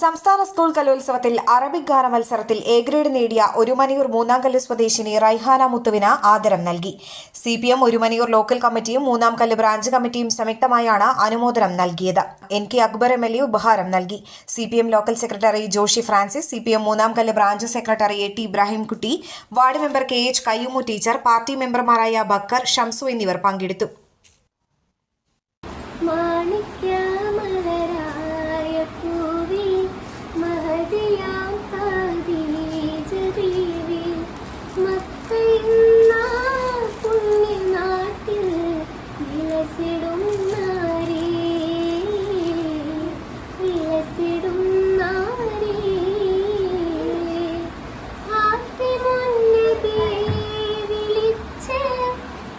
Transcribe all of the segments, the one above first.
സംസ്ഥാന സ്കൂൾ കലോത്സവത്തിൽ അറബിക് ഗാന മത്സരത്തിൽ എ ഗ്രേഡ് നേടിയ ഒരുമനിയൂർ മൂന്നാംകല്ല് സ്വദേശിനി റൈഹാന മുത്തുവിന് ആദരം നൽകി. C P M Orumanayur local കമ്മിറ്റിയും മൂന്നാം കല്ല് ബ്രാഞ്ച് കമ്മിറ്റിയും സംയുക്തമായാണ് അനുമോദനം നൽകിയത്. N K Akbar M L A ഉപഹാരം നൽകി. C P M local secretary Joshi Francis C P M മൂന്നാം കല്ല് branch secretary A T Ibrahimkutty ward member K H Kayyum teacher party മെമ്പർമാരായ ബക്കർ ഷംസു എന്നിവർ പങ്കെടുത്തു. മാണിക്യമലരായ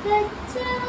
कच्चा